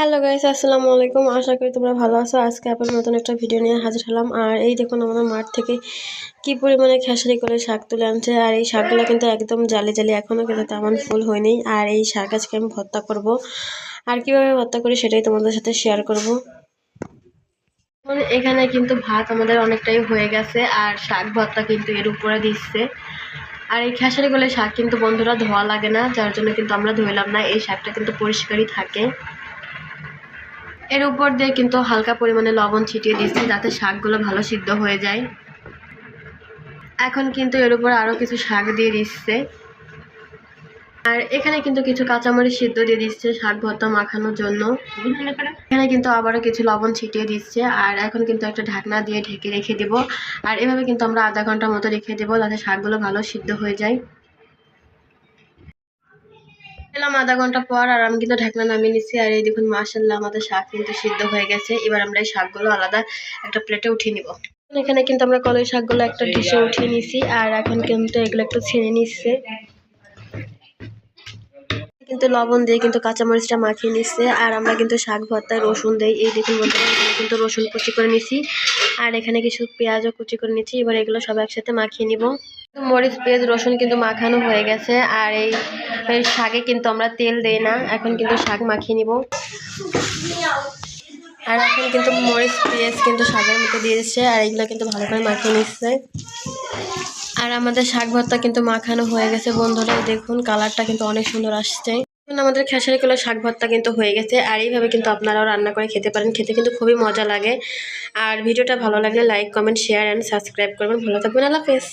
Hello guys আসসালামু আলাইকুম। আশা করি তোমরা ভালো আছো। আজকে আপনার নতুন একটা ভিডিও নিয়ে হাজির হলাম। আর এই দেখুন আমাদের মাঠ থেকে কি পরিমাণে খেসারি করে শাক তুলে আনছে। আর এই শাকগুলো কিন্তু একদম জালি জালি এখনও কিন্তু তেমন ফুল হয়নি। আর এই শাক আজকে আমি ভর্তা করব। আর কীভাবে ভর্তা করি সেটাই তোমাদের সাথে শেয়ার করব। এখন কিন্তু ভাত আমাদের অনেকটাই হয়ে গেছে। আর শাক ভর্তা কিন্তু এর উপরে দিচ্ছে। আর এই খেসারিগুলো শাক কিন্তু বন্ধুরা ধোয়া লাগে না, যার জন্য কিন্তু আমরা ধুইলাম না। এই শাকটা কিন্তু পরিষ্কারই থাকে। এর উপর দিয়ে কিন্তু হালকা পরিমাণে লবণ ছিটিয়ে দিচ্ছি যাতে শাকগুলো ভালো সিদ্ধ হয়ে যায়। এখন কিন্তু এর উপর আরও কিছু শাক দিয়ে দিচ্ছে। আর এখানে কিন্তু কিছু কাঁচামরিচ সিদ্ধ দিয়ে দিচ্ছে শাক ভর্তা মাখানোর জন্য। এখানে কিন্তু আবারও কিছু লবণ ছিটিয়ে দিচ্ছে। আর এখন কিন্তু একটা ঢাকনা দিয়ে ঢেকে রেখে দেবো। আর এভাবে কিন্তু আমরা আধা ঘণ্টা মতো রেখে দেবো যাতে শাকগুলো ভালো সিদ্ধ হয়ে যায়। এলাম আধা ঘণ্টা পর আর আমি কিন্তু ঢাকনা নামিয়ে নিচ্ছি আর এই দেখুন মাসাল্লাহ আমাদের শাক কিন্তু সিদ্ধ হয়ে গেছে। এবার আমরা এই শাকগুলো আলাদা একটা প্লেটে উঠিয়ে নিব। এখানে কিন্তু আমরা কলই শাকগুলো একটা ডিশে উঠিয়ে নিছি আর এখন কিন্তু এগুলো একটু ছেড়ে নিচ্ছে। কিন্তু লবণ দিয়ে কিন্তু কাঁচামরিচটা মাখিয়ে নিচ্ছে। আর আমরা কিন্তু শাক ভর্তায় রসুন দেই। এই দেখুন, বন্ধুরা, এখানে কিন্তু রসুন কুচি করে নিছি। আর এখানে কিছু পেঁয়াজও কুচি করে নিচ্ছি। এবার এগুলো সব একসাথে মাখিয়ে নিব। মরিচ, পেঁয়াজ, রসুন কিন্তু মাখানো হয়ে গেছে। আর এই শাকে কিন্তু আমরা তেল দেই না, এখন কিন্তু শাক মাখিয়ে নিব। আর এখন কিন্তু মরিচ, পেঁয়াজ কিন্তু শাকের মধ্যে দিয়ে দিচ্ছে, আর এগুলো কিন্তু ভালো করে মাখিয়ে নিচ্ছে। আর আমাদের শাক ভর্তা কিন্তু মাখানো হয়ে গেছে, বন্ধুরা দেখুন, কালারটা কিন্তু অনেক সুন্দর আসছে। এখন আমাদের খেসারি কলা শাক ভর্তা কিন্তু হয়ে গেছে, আর এইভাবে কিন্তু আপনারাও রান্না করে খেতে পারেন, খেতে কিন্তু খুবই মজা লাগে। আর ভিডিওটা ভালো লাগলে like, comment share and subscribe করবেন। ভালো থাকবেন, আল্লাহ হাফেজ।